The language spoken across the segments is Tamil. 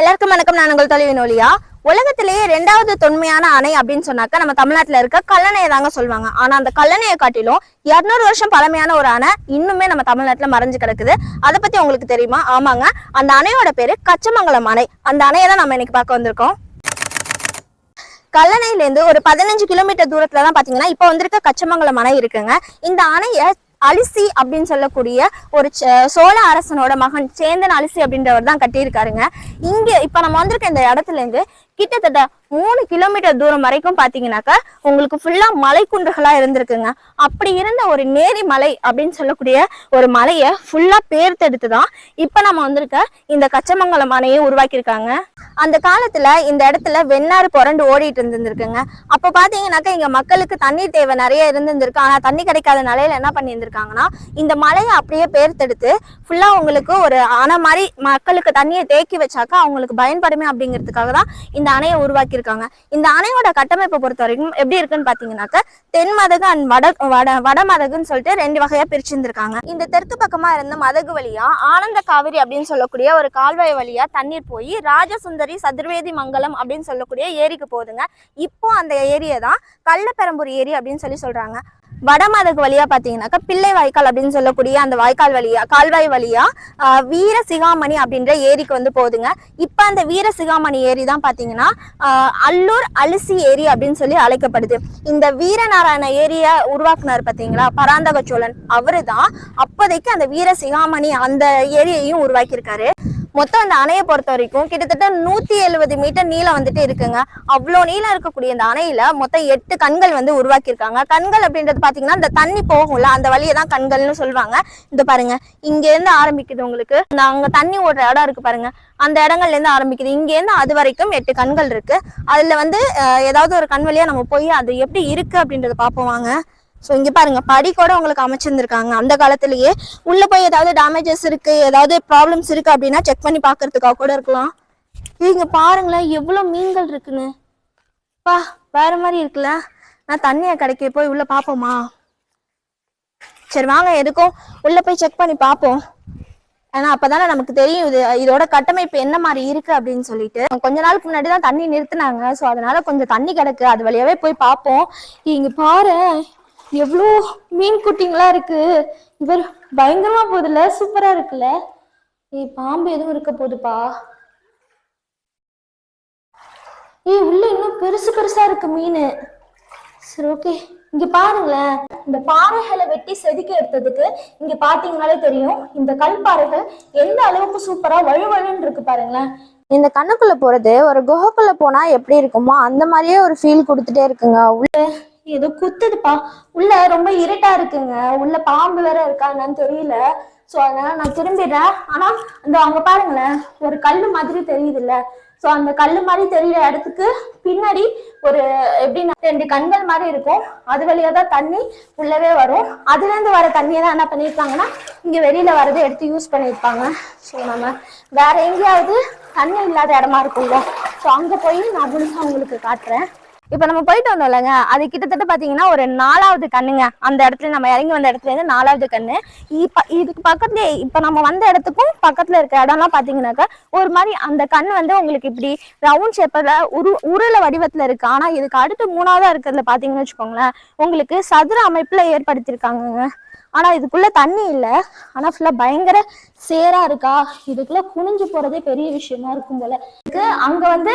எல்லாருக்கும் வணக்கம். நான் உங்கள் தொலைவின் ஒளியா உலகத்திலேயே ரெண்டாவது தொன்மையான அணை அப்படின்னு சொன்னாக்க நம்ம தமிழ்நாட்டில் இருக்க கல்லணையை தாங்க சொல்லுவாங்க. ஆனால் அந்த கல்லணையை காட்டிலும் இரநூறு வருஷம் பழமையான ஒரு அணை இன்னுமே நம்ம தமிழ்நாட்டில் மறைஞ்சு கிடக்குது. அதை பற்றி உங்களுக்கு தெரியுமா? ஆமாங்க. அந்த அணையோட பேர் கச்சமங்கலம் அணை. அந்த அணையை தான் நம்ம இன்னைக்கு பார்க்க வந்திருக்கோம். கல்லணையிலேருந்து ஒரு பதினஞ்சு கிலோமீட்டர் தூரத்துல தான் பாத்தீங்கன்னா இப்போ வந்திருக்க கச்சமங்கலம் அணை இருக்குங்க. இந்த அணையை அலிசி அப்படின்னு சொல்லக்கூடிய ஒரு ச- சோழ அரசனோட மகன் சேந்தன் அலிசி அப்படின்றவர் தான் கட்டியிருக்காருங்க. இங்க இப்ப நம்ம வந்திருக்க இந்த இடத்துல இருந்து கிட்டத்தட்ட மூணு கிலோமீட்டர் தூரம் வரைக்கும் பாத்தீங்கன்னாக்கா உங்களுக்கு ஃபுல்லா மலைக்குன்றுகளா இருந்திருக்குங்க. அப்படி இருந்த ஒரு நேரி மலை அப்படின்னு சொல்லக்கூடிய ஒரு மலையை ஃபுல்லா பேர்த்தெடுத்து தான் இப்ப நம்ம வந்திருக்க இந்த கச்சமங்கலம் அணையை உருவாக்கியிருக்காங்க. அந்த காலத்துல இந்த இடத்துல வெண்ணாறு புரண்டு ஓடிட்டு இருந்திருக்குங்க அப்ப பாத்தீங்கன்னாக்கா இங்க மக்களுக்கு தண்ணீர் தேவை நிறைய இருந்திருந்திருக்கு. ஆனா தண்ணி கிடைக்காத நிலையில என்ன பண்ணியிருந்திருக்காங்கன்னா இந்த மலையை அப்படியே பேர்த்தெடுத்து ஃபுல்லா உங்களுக்கு ஒரு அணை மாதிரி மக்களுக்கு தண்ணியை தேக்கி வச்சாக்கா அவங்களுக்கு பயன்படுமே அப்படிங்கிறதுக்காக தான் இந்த அணையை உருவாக்கியிருக்காங்க. இந்த அணையோட கட்டமைப்பை பொறுத்த வரைக்கும் எப்படி இருக்குன்னு பாத்தீங்கன்னாக்கா தென் மதகு அண்ட் வட வட வட மதகுன்னு சொல்லிட்டு ரெண்டு வகையா பிரிச்சிருந்திருக்காங்க. இந்த தெற்கு பக்கமா இருந்த மதகு வழியா ஆனந்த காவிரி அப்படின்னு சொல்லக்கூடிய ஒரு கால்வாய் வழியா தண்ணீர் போய் ராஜசுந்தரி சதுர்வேதி மங்கலம் அப்படின்னு சொல்லக்கூடிய ஏரிக்கு போகுதுங்க. இப்போ அந்த ஏரியை தான் கள்ளப்பெரம்பூர் ஏரி அப்படின்னு சொல்லி சொல்றாங்க. வடமதகு வழியா பாத்தீங்கன்னாக்கா பிள்ளை வாய்க்கால் அப்படின்னு சொல்லக்கூடிய அந்த வாய்க்கால் வழியா கால்வாய் வழியா வீர சிகாமணி அப்படின்ற ஏரிக்கு வந்து போகுதுங்க. இப்ப அந்த வீர சிகாமணி ஏரி தான் பாத்தீங்கன்னா அல்லூர் அலிசி ஏரி அப்படின்னு சொல்லி அழைக்கப்படுது. இந்த வீரநாராயண ஏரியை உருவாக்குனார் பாத்தீங்களா? பராந்தக சோழன். அவரு தான் அப்போதைக்கு அந்த வீர சிகாமணி அந்த ஏரியையும் உருவாக்கியிருக்காரு. மொத்தம் அந்த அணையை பொறுத்த வரைக்கும் கிட்டத்தட்ட நூத்தி எழுபது மீட்டர் நீளம் வந்துட்டு இருக்குங்க. அவ்வளோ நீளம் இருக்கக்கூடிய இந்த அணையில மொத்தம் எட்டு கண்கள் வந்து உருவாக்கியிருக்காங்க. கண்கள் அப்படின்றது பாத்தீங்கன்னா அந்த தண்ணி போகும்ல அந்த வழியை தான் கண்கள்னு சொல்லுவாங்க. இந்த பாருங்க இங்க இருந்து ஆரம்பிக்குது உங்களுக்கு. இந்த அங்க தண்ணி ஓடுற இடம் இருக்கு பாருங்க. அந்த இடங்கள்ல இருந்து ஆரம்பிக்குது. இங்க இருந்து அது வரைக்கும் எட்டு கண்கள் இருக்கு. அதுல வந்து ஏதாவது ஒரு கண் வழியா நம்ம போய் அது எப்படி இருக்கு அப்படின்றத பார்ப்போம் வாங்க. ஸோ இங்கே பாருங்க படி கூட உங்களுக்கு அமைச்சிருந்திருக்காங்க. அந்த காலத்திலேயே உள்ள போய் ஏதாவது டேமேஜஸ் இருக்கு ஏதாவது ப்ராப்ளம்ஸ் இருக்கு அப்படின்னா செக் பண்ணி பார்க்கறதுக்காக கூட இருக்கலாம். இங்க பாருங்களேன் எவ்வளவு மீன்கள் இருக்குன்னு. பா வேற மாதிரி இருக்குல்ல? நான் தண்ணியை கிடைக்க போய் உள்ள பாப்போமா சரி வாங்க எதுக்கும்? உள்ள போய் செக் பண்ணி பார்ப்போம். ஏன்னா அப்பதானே நமக்கு தெரியும் இது இதோட கட்டமைப்பு என்ன மாதிரி இருக்கு அப்படின்னு சொல்லிட்டு. கொஞ்ச நாளுக்கு முன்னாடி தான் தண்ணி நிறுத்தினாங்க. ஸோ அதனால கொஞ்சம் தண்ணி கிடக்கு. அது வழியாவே போய் பார்ப்போம். இங்க பாரு எவ்வளோ மீன் குட்டிங்களா இருக்கு. இவர் பயங்கரமா போகுதுல்ல சூப்பரா இருக்குல்ல. ஏய் பாம்பு எதுவும் இருக்க போகுதுப்பா ஏய் உள்ள இன்னும் பெருசு பெருசா இருக்கு மீன். சரி ஓகே. இங்க பாருங்களேன். இந்த பாறைகளை வெட்டி செதுக்கி எடுத்ததுக்கு இங்க பாத்தீங்கனாலே தெரியும். இந்த கல்பாறைகள் எந்த அளவுக்கு சூப்பரா வழுவழுன்னு இருக்கு பாருங்களேன். இந்த கண்ணுக்குள்ள போறது ஒரு குகைக்குள்ள போனா எப்படி இருக்குமோ அந்த மாதிரியே ஒரு ஃபீல் கொடுத்துட்டே இருக்குங்க. உள்ள ஏதோ குத்துதுப்பா. உள்ள ரொம்ப இருட்டா இருக்குங்க. உள்ள பாம்பு வேற இருக்கா என்னன்னு தெரியல. சோ அதனால நான் திரும்பிடுறேன். ஆனா இந்த அவங்க பாருங்களேன் ஒரு கல்லு மாதிரி தெரியுதுல்ல. சோ அந்த கல்லு மாதிரி தெரியுற இடத்துக்கு பின்னாடி ஒரு எப்படின்னா ரெண்டு கண்கள் மாதிரி இருக்கும். அது வழியா தான் தண்ணி உள்ளவே வரும். அதுல இருந்து வர தண்ணியை தான் என்ன பண்ணியிருக்காங்கன்னா இங்க வெளியில வரதை எடுத்து யூஸ் பண்ணியிருப்பாங்க. ஸோ நம்ம வேற எங்கேயாவது தண்ணி இல்லாத இடமா இருக்கும்ல. ஸோ அங்க போய் நான் முழுசா உங்களுக்கு காட்டுறேன். இப்போ நம்ம போயிட்டு வந்தோம்லங்க அது கிட்டத்தட்ட பார்த்தீங்கன்னா ஒரு நாலாவது கண்ணுங்க. அந்த இடத்துல நம்ம இறங்கி வந்த இடத்துல இருந்து நாலாவது கண்ணு. இப்போ இதுக்கு பக்கத்துலேயே இப்போ நம்ம வந்த இடத்துக்கும் பக்கத்தில் இருக்க இடம்லாம் பார்த்தீங்கன்னாக்கா ஒரு மாதிரி அந்த கண் வந்து உங்களுக்கு இப்படி ரவுண்ட் ஷேப்பில் உரு உருளை வடிவத்தில் இருக்குது ஆனால் இதுக்கு அடுத்து மூணாவதாக இருக்கிறதுல பார்த்தீங்கன்னு வச்சுக்கோங்களேன் உங்களுக்கு சதுர அமைப்பில் ஏற்படுத்தியிருக்காங்கங்க. ஆனால் இதுக்குள்ளே தண்ணி இல்லை. ஆனால் ஃபுல்லாக பயங்கர சேராக இருக்கா? இதுக்குள்ளே குனிஞ்சு போகிறதே பெரிய விஷயமா இருக்கும் போல. இதுக்கு அங்கே வந்து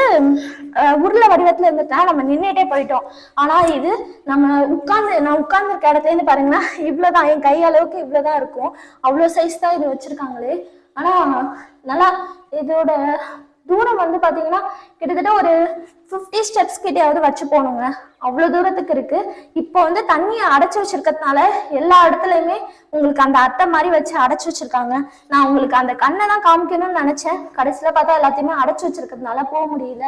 உருளை வடிவத்தில் இருந்துட்டா நம்ம நின்றுட்டே போயிட்டோம். ஆனால் இது நம்ம உட்கார்ந்து நான் உட்காந்துருக்க இடத்துலேருந்து இடத்துல இருந்து பாருங்கன்னா இவ்வளோதான் என் கை அளவுக்கு இவ்வளோதான் இருக்கும். அவ்வளோ சைஸ் தான் இது வச்சுருக்காங்களே. ஆனால் நல்லா இதோட தூரம் வந்து பார்த்தீங்கன்னா கிட்டத்தட்ட ஒரு ஃபிஃப்டி ஸ்டெப்ஸ் கிட்டேயாவது வச்சு போகணுங்க. அவ்வளோ தூரத்துக்கு இருக்குது இப்போ வந்து தண்ணியை அடைச்சி வச்சிருக்கிறதுனால எல்லா இடத்துலையுமே உங்களுக்கு அந்த அட்டை மாதிரி வச்சு அடைச்சி வச்சிருக்காங்க. நான் உங்களுக்கு அந்த கண்ணை தான் காமிக்கணும்னு நினச்சேன். கடைசியில் பார்த்தா எல்லாத்தையுமே அடைச்சி வச்சிருக்கிறதுனால போக முடியல.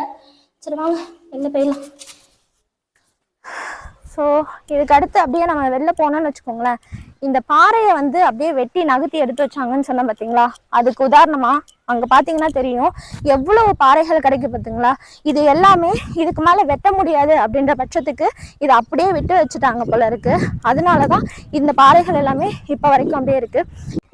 சரி வாங்க. வெளில போயிடலாம். ஸோ இதுக்கு அடுத்து அப்படியே நம்ம வெளில போனோம்னு வச்சுக்கோங்களேன். இந்த பாறையை வந்து அப்படியே வெட்டி நகர்த்தி எடுத்து வச்சாங்கன்னு சொன்னேன் பார்த்தீங்களா அதுக்கு உதாரணமாக அங்க பாத்தீங்கன்னா தெரியும். எவ்வளவு பாறைகள் கிடைக்கு பார்த்தீங்களா இது எல்லாமே இதுக்கு மேல வெட்ட முடியாது அப்படின்ற பட்சத்துக்கு இதை அப்படியே விட்டு வச்சுட்டாங்க போல இருக்கு. அதனாலதான் இந்த பாறைகள் எல்லாமே இப்ப வரைக்கும் அப்படியே இருக்கு.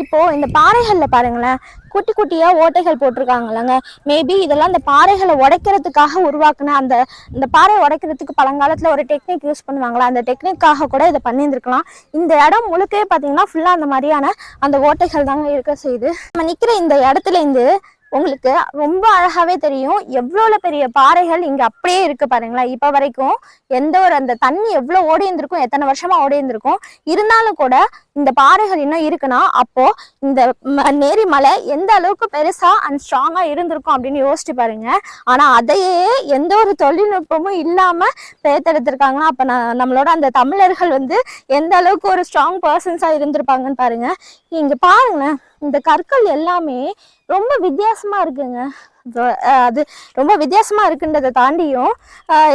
இப்போ இந்த பாறைகள்ல பாருங்களேன் குட்டி குட்டியா ஓட்டைகள் போட்டிருக்காங்கல்லங்க. மேபி இதெல்லாம் இந்த பாறைகளை உடைக்கிறதுக்காக உருவாக்குன அந்த இந்த பாறை உடைக்கிறதுக்கு பழங்காலத்துல ஒரு டெக்னிக் யூஸ் பண்ணுவாங்களா? அந்த டெக்னிக்காக கூட இதை பண்ணியிருந்துருக்கலாம். இந்த இடம் முழுக்கவே பார்த்தீங்கன்னா ஃபுல்லா அந்த மாதிரியான அந்த ஓட்டைகள் தாங்க இருக்க செய்யுது. நம்ம நிக்கிற இந்த இடத்துல இருந்து உங்களுக்கு ரொம்ப அழகாவே தெரியும். எவ்வளோ பெரிய பாறைகள் இங்க அப்படியே இருக்கு பாருங்களேன். இப்ப வரைக்கும் எந்த ஒரு அந்த தண்ணி எவ்வளவு ஓடி இருந்திருக்கும் எத்தனை வருஷமா ஓடி இருந்திருக்கும். இருந்தாலும் கூட இந்த பாறைகள் இன்னும் இருக்குன்னா அப்போ இந்த நேரிமலை எந்த அளவுக்கு பெருசா அண்ட் ஸ்ட்ராங்கா இருந்திருக்கும் அப்படின்னு யோசிச்சு பாருங்க. ஆனா அதையே எந்த ஒரு தொழில்நுட்பமும் இல்லாம பேத்தெடுத்திருக்காங்கன்னா அப்ப நான் நம்மளோட அந்த தமிழர்கள் வந்து எந்த அளவுக்கு ஒரு ஸ்ட்ராங் பர்சன்ஸா இருந்திருப்பாங்கன்னு பாருங்க. இங்க பாருங்களேன் இந்த கற்கள் எல்லாமே ரொம்ப வித்தியாசமாக இருக்குங்க. அது ரொம்ப வித்தியாசமாக இருக்குன்றதை தாண்டியும்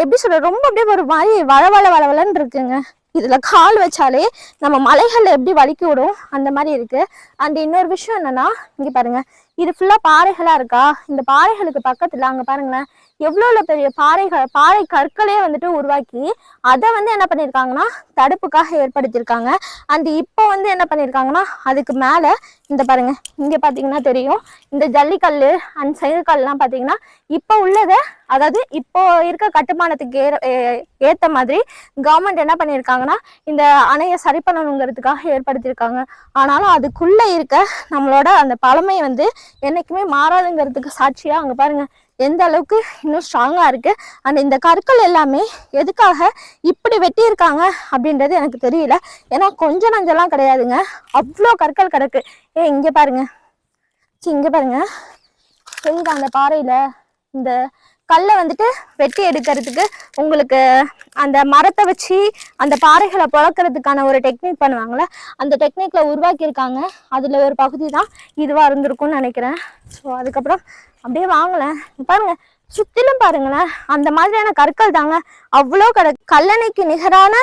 எப்படி சொல்ற ரொம்ப அப்படியே ஒரு மாதிரி வளவள வளவளன்னு இருக்குங்க. இதில் கால் வச்சாலே நம்ம மலைகளில் எப்படி வலிக்கி விடும் அந்த மாதிரி இருக்குது அந்த இன்னொரு விஷயம் என்னென்னா இங்கே பாருங்கள் இது ஃபுல்லா பாறைகளா இருக்கா? இந்த பாறைகளுக்கு பக்கத்துல அங்க பாருங்களேன் எவ்வளோ பெரிய பாறைகள் பாறை கற்களே வந்துட்டு உருவாக்கி அதை வந்து என்ன பண்ணியிருக்காங்கன்னா தடுப்புக்காக ஏற்படுத்தியிருக்காங்க அந்த இப்போ வந்து என்ன பண்ணியிருக்காங்கன்னா அதுக்கு மேலே இந்த பாருங்க இங்கே பார்த்தீங்கன்னா தெரியும் இந்த ஜல்லிக்கல் அண்ட் செங்கக்கல்லாம் பார்த்தீங்கன்னா இப்போ உள்ளதை அதாவது இப்போ இருக்க கட்டுமானத்துக்கு ஏற ஏ- மாதிரி கவர்மெண்ட் என்ன பண்ணியிருக்காங்கன்னா இந்த அணையை சரி பண்ணணுங்கிறதுக்காக ஏற்படுத்தியிருக்காங்க ஆனாலும் அதுக்குள்ளே இருக்க நம்மளோட அந்த பழமை வந்து என்னைக்குமே மாறாதுங்கிறதுக்கு சாட்சியாக அங்கே பாருங்கள் எந்த அளவுக்கு இன்னும் ஸ்ட்ராங்காக இருக்குது அண்ட் இந்த கற்கள் எல்லாமே எதுக்காக இப்படி வெட்டியிருக்காங்க அப்படின்றது எனக்கு தெரியல. ஏன்னா கொஞ்சம் நஞ்செல்லாம் கிடையாதுங்க. அவ்வளோ கற்கள் கிடக்கு. ஏ இங்கே பாருங்கள் சரி இங்கே பாருங்கள் எங்கே அந்த பாறையில் இந்த கல்லை வந்துட்டு வெட்டி எடுக்கிறதுக்கு உங்களுக்கு அந்த மரத்தை வச்சு அந்த பாறைகளை புழக்கிறதுக்கான ஒரு டெக்னிக் பண்ணுவாங்கள்ல அந்த டெக்னிக்கில் உருவாக்கியிருக்காங்க. அதில் ஒரு பகுதி தான் இதுவாக இருந்திருக்கும்னு நினைக்கிறேன். ஸோ அதுக்கப்புறம் அப்படியே வாங்கலை பாருங்கள் சுத்திலும் பாருங்களேன் அந்த மாதிரியான கற்கள் தாங்க. அவ்வளோ கட கல்லணைக்கு நிகரான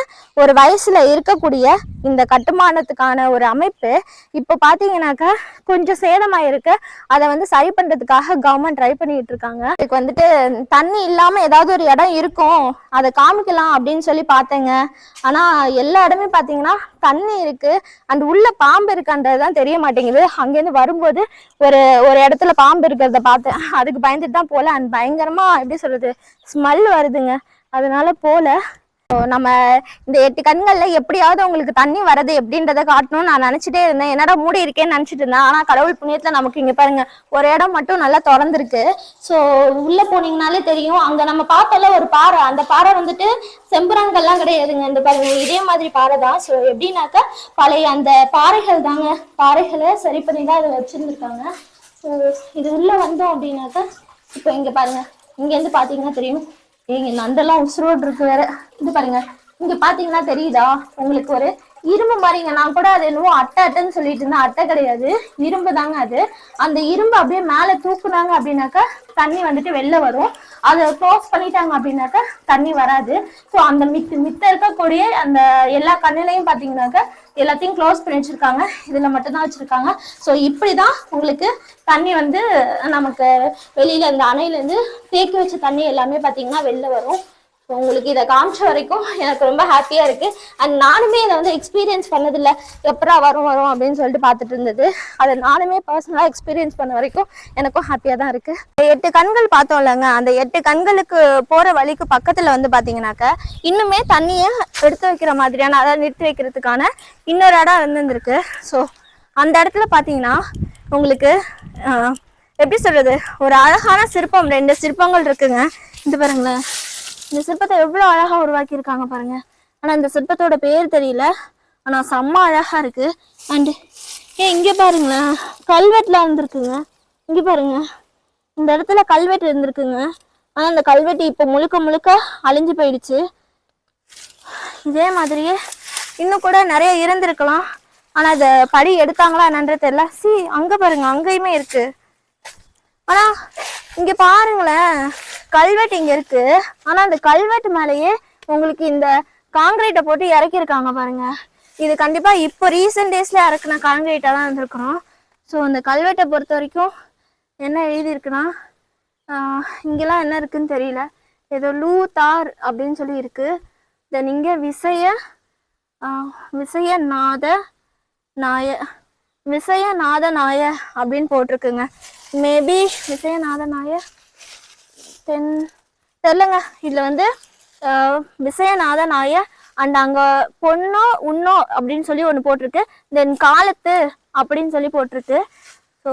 ஒரு வயசுல இருக்கக்கூடிய இந்த கட்டுமானத்துக்கான ஒரு அமைப்பு. இப்போ பார்த்தீங்கன்னாக்கா கொஞ்சம் சேதமாயிருக்கு. அதை வந்து சரி பண்றதுக்காக கவர்மெண்ட் ட்ரை பண்ணிட்டு இருக்காங்க. இதுக்கு வந்துட்டு தண்ணி இல்லாம ஏதாவது ஒரு இடம் இருக்கும். அதை காமிக்கலாம் அப்படின்னு சொல்லி பார்த்தேங்க. ஆனா எல்லா இடமே பார்த்தீங்கன்னா தண்ணி இருக்கு. அந்த உள்ள பாம்பு இருக்கான்றது தான் தெரிய மாட்டேங்குது அங்கேருந்து வரும்போது ஒரு ஒரு இடத்துல பாம்பு இருக்கிறத பார்த்தேன் அதுக்கு பயந்துட்டு தான் போல. அண்ட் பயங்கரமா எப்படி சொல்றது ஸ்மெல் வருதுங்க. அதனால போல. நம்ம இந்த எட்டு கண்கள்ல எப்படியாவது உங்களுக்கு தண்ணி வரது எப்படின்றத காட்டணும்னு நான் நினைச்சிட்டே இருந்தேன். என்னடா மூடி இருக்கேன்னு நினைச்சிட்டு இருந்தேன். ஆனா கடவுள் புண்ணியத்துல நமக்கு இங்க பாருங்க ஒரு இடம் மட்டும் நல்லா திறந்திருக்கு. ஸோ உள்ள போனீங்கனாலே தெரியும். அங்க நம்ம பார்த்தல ஒரு பாறை. அந்த பாறை வந்துட்டு செம்புராங்கல்லாம் கிடையாதுங்க. இந்த பாருங்க இதே மாதிரி பாறை தான். ஸோ எப்படின்னாக்கா பழைய அந்த பாறைகள் தாங்க. பாறைகளை சரி பண்ணி தான் அதை வச்சிருந்துருக்காங்க. ஸோ இது உள்ள வந்தோம் அப்படின்னாக்கா இப்போ இங்க பாருங்க. இங்க இருந்து பாத்தீங்கன்னா தெரியும். ஏங்க நண்டெல்லாம் உசுரோடு இருக்கு வேற. இது பாருங்க. இங்க பாத்தீங்கன்னா தெரியுதா? உங்களுக்கு ஒரு இரும்பு மாதிரிங்க. நான் கூட அது என்னவோ அட்டை அட்டைன்னு சொல்லிட்டு இருந்தேன். அட்டை கிடையாது. இரும்பு தாங்க அது. அந்த இரும்பு அப்படியே மேல தூக்குனாங்க அப்படின்னாக்கா தண்ணி வந்துட்டு வெளில வரும். அதை க்ளோஸ் பண்ணிட்டாங்க அப்படின்னாக்கா தண்ணி வராது. ஸோ அந்த மித்து மித்த இருக்கக்கூடிய அந்த எல்லா கண்ணிலையும் பாத்தீங்கன்னாக்கா எல்லாத்தையும் க்ளோஸ் பண்ணி வச்சிருக்காங்க. இதுல மட்டும்தான் வச்சிருக்காங்க. ஸோ இப்படிதான் உங்களுக்கு தண்ணி வந்து நமக்கு வெளியில இந்த அணையில இருந்து தேக்கி வச்ச தண்ணி எல்லாமே பாத்தீங்கன்னா வெளில வரும். உங்களுக்கு இதை காமிச்ச வரைக்கும் எனக்கு ரொம்ப ஹாப்பியா இருக்கு. அண்ட் நானுமே இதை வந்து எக்ஸ்பீரியன்ஸ் பண்ணதில்ல. எப்படா வரும் வரும் அப்படின்னு சொல்லிட்டு பார்த்துட்டு இருந்தது. அதை நானுமே பர்சனலா எக்ஸ்பீரியன்ஸ் பண்ண வரைக்கும் எனக்கும் ஹாப்பியா தான் இருக்கு. எட்டு கண்கள் பார்த்தோம் இல்லைங்க அந்த எட்டு கண்களுக்கு போற வழிக்கு பக்கத்துல வந்து பாத்தீங்கன்னாக்க இன்னுமே தண்ணியை எடுத்து வைக்கிற மாதிரியான அதாவது நிறுத்தி வைக்கிறதுக்கான இன்னொரு இடம் இருந்திருக்கு. ஸோ அந்த இடத்துல பார்த்தீங்கன்னா உங்களுக்கு எப்படி சொல்றது? ஒரு அழகான சிற்பம் ரெண்டு சிற்பங்கள் இருக்குங்க. இது பாருங்களேன். இந்த சிற்பத்தை எவ்வளோ அழகாக உருவாக்கியிருக்காங்க பாருங்க. ஆனால் இந்த சிற்பத்தோட பேர் தெரியல. ஆனால் செம்ம அழகாக இருக்கு. அண்ட் ஏ இங்கே பாருங்களேன் கல்வெட்டில் இருந்திருக்குங்க. இங்கே பாருங்க. இந்த இடத்துல கல்வெட்டு இருந்திருக்குங்க. ஆனால் அந்த கல்வெட்டு இப்போ முழுக்க முழுக்க அழிஞ்சு போயிடுச்சு. இதே மாதிரியே இன்னும் கூட நிறைய இருந்திருக்கலாம். ஆனால் அதை படி எடுத்தாங்களா என்னன்றது தெரியல. சி அங்கே பாருங்க. அங்கேயுமே இருக்கு. ஆனால் இங்கே பாருங்களேன். கல்வெட்டு இங்க இருக்கு. ஆனா அந்த கல்வெட்டு மேலேயே உங்களுக்கு இந்த காங்கிரீட்டை போட்டு இறக்கியிருக்காங்க பாருங்க. இது கண்டிப்பா இப்போ ரீசெண்ட் டேஸ்ல இறக்குன காங்கிரீட்டா தான் இருந்திருக்கிறோம் ஸோ அந்த கல்வெட்டை பொறுத்த வரைக்கும் என்ன எழுதியிருக்குன்னா ஆஹ் இங்கெல்லாம் என்ன இருக்குன்னு தெரியல. ஏதோ லூ தார் அப்படின்னு சொல்லி இருக்கு. தென் இங்கே விசைய விசைய நாத நாய விசய நாத நாய அப்படின்னு போட்டிருக்குங்க. மேபி விசய நாத நாய தென் தெரிலங்க. இதில் வந்து விசயநாதன் ஆய நாய அண்ட் அங்கே பொண்ணோ உன்னோ அப்படின்னு சொல்லி ஒன்று போட்டிருக்கு. தென் காலத்து அப்படின்னு சொல்லி போட்டிருக்கு. ஸோ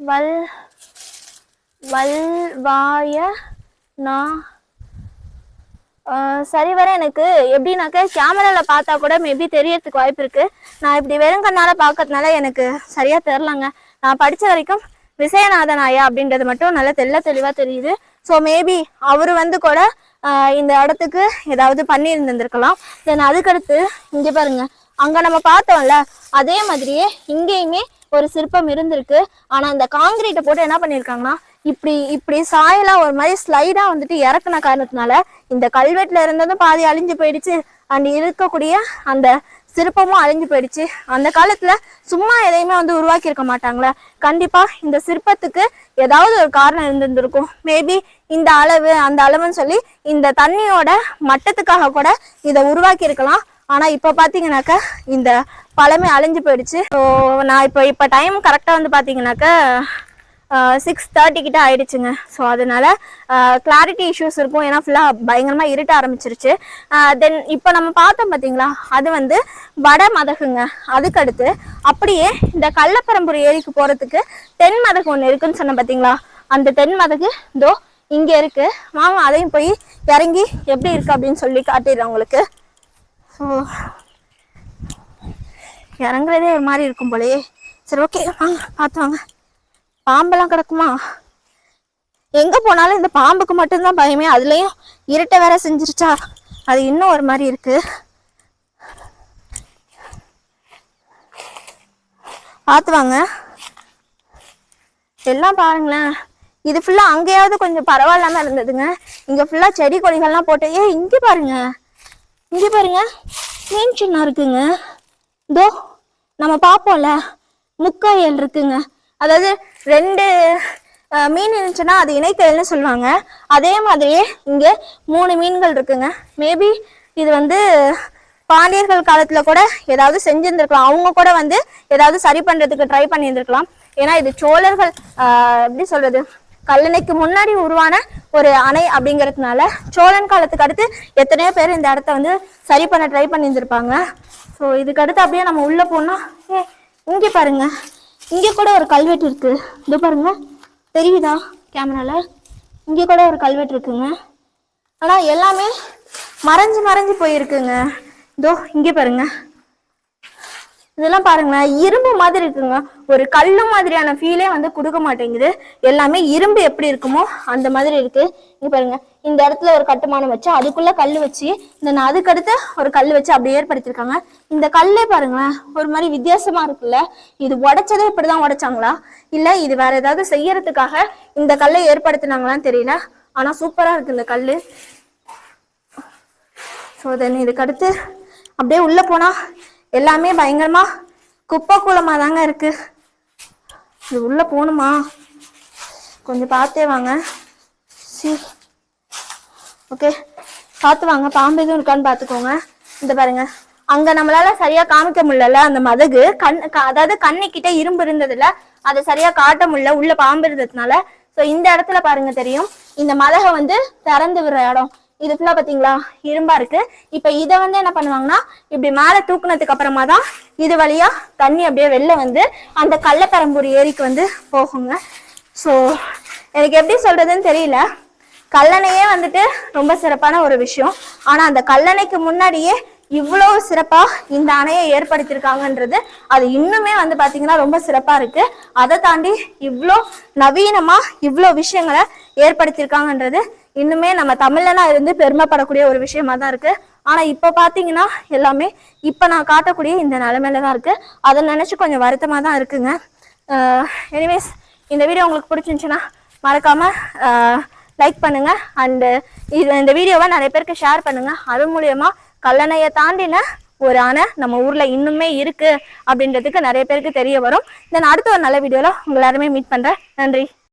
வல் வல்வாய நான் சரி வர எனக்கு. எப்படின்னாக்க கேமராவில் பார்த்தா கூட மேபி தெரியறதுக்கு வாய்ப்பு இருக்கு. நான் இப்படி வெறும் பார்க்கறதுனால எனக்கு சரியா தெரிலங்க நான் படித்த வரைக்கும் விசயநாதன் ஐயா அப்படின்றது மட்டும் நல்லா தெள்ள தெளிவா தெரியுது. ஸோ மேபி அவர் வந்து கூட இந்த இடத்துக்கு ஏதாவது பண்ணி தென் அதுக்கடுத்து இங்க பாருங்க அங்க நம்ம பார்த்தோம்ல அதே மாதிரியே இங்கேயுமே ஒரு சிற்பம் இருந்திருக்கு. ஆனா இந்த காங்கிரீட்டை போட்டு என்ன பண்ணிருக்காங்கன்னா இப்படி இப்படி சாயலா ஒரு மாதிரி ஸ்லைடா வந்துட்டு இறக்குன காரணத்தினால இந்த கல்வெட்டுல இருந்ததும் பாதி அழிஞ்சு போயிடுச்சு. அண்ட் இருக்கக்கூடிய அந்த சிற்பமும் அழிஞ்சு போயிடுச்சு. அந்த காலத்துல சும்மா எதையுமே வந்து உருவாக்கி இருக்க மாட்டாங்களே. கண்டிப்பா இந்த சிற்பத்துக்கு ஏதாவது ஒரு காரணம் இருந்திருந்திருக்கும். மேபி இந்த அளவு அந்த அளவுன்னு சொல்லி இந்த தண்ணியோட மட்டத்துக்காக கூட இதை உருவாக்கி இருக்கலாம் ஆனா இப்ப பாத்தீங்கன்னாக்க இந்த பழமை அழிஞ்சு போயிடுச்சு. ஸோ நான் இப்போ இப்போ டைம் கரெக்டாக வந்து பாத்தீங்கன்னாக்க சிக்ஸ் தேர்ட்டி கிட்ட ஆயிடுச்சுங்க. ஸோ அதனால கிளாரிட்டி இஷ்யூஸ் இருக்கும். ஏன்னா ஃபுல்லாக பயங்கரமாக இருட்ட ஆரம்பிச்சிருச்சு. தென் இப்போ நம்ம பார்த்தோம் பார்த்தீங்களா அது வந்து வட மதகுங்க. அதுக்கடுத்து அப்படியே இந்த கள்ளப்பரம்பூர் ஏரிக்கு போகிறதுக்கு தென் மதகு ஒன்று இருக்குன்னு சொன்னேன் பார்த்தீங்களா அந்த தென் மதகு இதோ இங்கே இருக்கு. மாமா அதையும் போய் இறங்கி எப்படி இருக்கு அப்படின்னு சொல்லி காட்டிடுறேன் உங்களுக்கு. ஸோ இறங்குறதே ஒரு மாதிரி இருக்கும் போலயே. சரி ஓகே வாங்க பார்த்து வாங்க. பாம்பெல்லாம் கிடக்குமா? எங்க போனாலும் இந்த பாம்புக்கு மட்டும்தான் பயமே. அதுலயும் இருட்டை வேற செஞ்சிருச்சா? அது இன்னும் ஒரு மாதிரி இருக்கு. பார்த்துவாங்க எல்லாம் பாருங்களேன். இது ஃபுல்லா அங்கேயாவது கொஞ்சம் பரவாயில்லாம இருந்ததுங்க. இங்க ஃபுல்லா செடி கொடிகள்லாம் போட்டு ஏ இங்க பாருங்க. இங்க பாருங்க. மீன் சின்னம் இருக்குங்க. இதோ நம்ம பார்ப்போம்ல. முக்காயல் இருக்குங்க. அதாவது ரெண்டு மீன் இருந்துச்சுன்னா அது இணைக்கல்னு சொல்லுவாங்க. அதே மாதிரியே இங்கே மூணு மீன்கள் இருக்குங்க. மேபி இது வந்து பாண்டியர்கள் காலத்தில் கூட ஏதாவது செஞ்சுருந்துருக்கலாம். அவங்க கூட வந்து ஏதாவது சரி பண்ணுறதுக்கு ட்ரை பண்ணியிருந்துருக்கலாம் ஏன்னா இது சோழர்கள் எப்படி சொல்கிறது கல்லணைக்கு முன்னாடி உருவான ஒரு அணை அப்படிங்கிறதுனால சோழன் காலத்துக்கு அடுத்து எத்தனையோ பேர் இந்த இடத்த வந்து சரி பண்ண ட்ரை பண்ணியிருந்துருப்பாங்க ஸோ இதுக்கு அடுத்து அப்படியே நம்ம உள்ளே போனால் ஏ இங்கே பாருங்கள் இங்கே கூட ஒரு கல்வெட்டு இருக்குது இது பாருங்க. தெரியுதா கேமராவில் இங்கே கூட ஒரு கல்வெட்டு இருக்குங்க. ஆனால் எல்லாமே மறைஞ்சு மறைஞ்சு போயிருக்குங்க. இதோ இங்கே பாருங்கள் இதெல்லாம் பாருங்களேன் இரும்பு மாதிரி இருக்குங்க. ஒரு கல்லு மாதிரியான ஃபீலே வந்து கொடுக்க மாட்டேங்குது. எல்லாமே இரும்பு எப்படி இருக்குமோ அந்த மாதிரி இருக்கு. இங்க பாருங்க இந்த இடத்துல ஒரு கட்டுமானம் வச்சு அதுக்குள்ள கல் வச்சு இந்த அதுக்கடுத்து ஒரு கல் வச்சு அப்படி ஏற்படுத்தியிருக்காங்க. இந்த கல்லே பாருங்களேன் ஒரு மாதிரி வித்தியாசமா இருக்குல்ல? இது உடைச்சதே இப்படிதான் உடைச்சாங்களா? இல்ல இது வேற ஏதாவது செய்யறதுக்காக இந்த கல்லை ஏற்படுத்தினாங்களான்னு தெரியல. ஆனா சூப்பரா இருக்கு இந்த கல் ஸோ தென் இதுக்கடுத்து அப்படியே உள்ள போனா எல்லாமே பயங்கரமா குப்பை கூலமா தாங்க இருக்கு. இது உள்ள போகணுமா கொஞ்சம் பார்த்தே வாங்க. சி. ஓகே. பார்த்து வாங்க. பாம்பு எதுவும் இருக்கான்னு பார்த்துக்கோங்க. இந்த பாருங்க. அங்க நம்மளால சரியா காமிக்க முடியல அந்த மதகு. கண் க- அதாவது கண்ணுக்கிட்ட இரும்பு இருந்ததுல அதை சரியா காட்ட முடியல உள்ள பாம்பு இருந்ததுனால. ஸோ இந்த இடத்துல பாருங்க தெரியும். இந்த மதகை வந்து திறந்து விடுற இடம். இது ஃபுல்லா பாத்தீங்களா? இரும்பா இருக்கு. இப்ப இத வந்து என்ன பண்ணுவாங்கன்னா இப்படி மேல தூக்குனதுக்கு அப்புறமா தான் இது வழியா தண்ணி அப்படியே வெளில வந்து அந்த கள்ளப்பரம்பூர் ஏரிக்கு வந்து போகுங்க. ஸோ எனக்கு எப்படி சொல்றதுன்னு தெரியல. கல்லணையே வந்துட்டு ரொம்ப சிறப்பான ஒரு விஷயம். ஆனா அந்த கல்லணைக்கு முன்னாடியே இவ்வளவு சிறப்பா இந்த அணையை ஏற்படுத்தியிருக்காங்கன்றது அது இன்னுமே வந்து பாத்தீங்கன்னா ரொம்ப சிறப்பா இருக்கு. அதை தாண்டி இவ்வளோ நவீனமா இவ்வளோ விஷயங்களை ஏற்படுத்தியிருக்காங்கன்றது இன்னுமே நம்ம தமிழனா இருந்து பெருமைப்படக்கூடிய ஒரு விஷயமா தான் இருக்கு. ஆனா இப்ப பாத்தீங்கன்னா எல்லாமே இப்ப நான் காட்டக்கூடிய இந்த நிலைமையில தான் இருக்கு. அதை நினைச்சு கொஞ்சம் வருத்தமா தான் இருக்குங்க. எனிவேஸ் இந்த வீடியோ உங்களுக்கு பிடிச்சிருந்துச்சுன்னா மறக்காம லைக் பண்ணுங்க. அண்டு இது இந்த வீடியோவை நிறைய பேருக்கு ஷேர் பண்ணுங்க. அது மூலியமா கல்லணையை தாண்டின ஒரு அணை நம்ம ஊர்ல இன்னுமே இருக்கு அப்படின்றதுக்கு நிறைய பேருக்கு தெரிய வரும். தென் அடுத்த ஒரு நல்ல வீடியோல உங்க எல்லாருமே மீட் பண்றேன். நன்றி.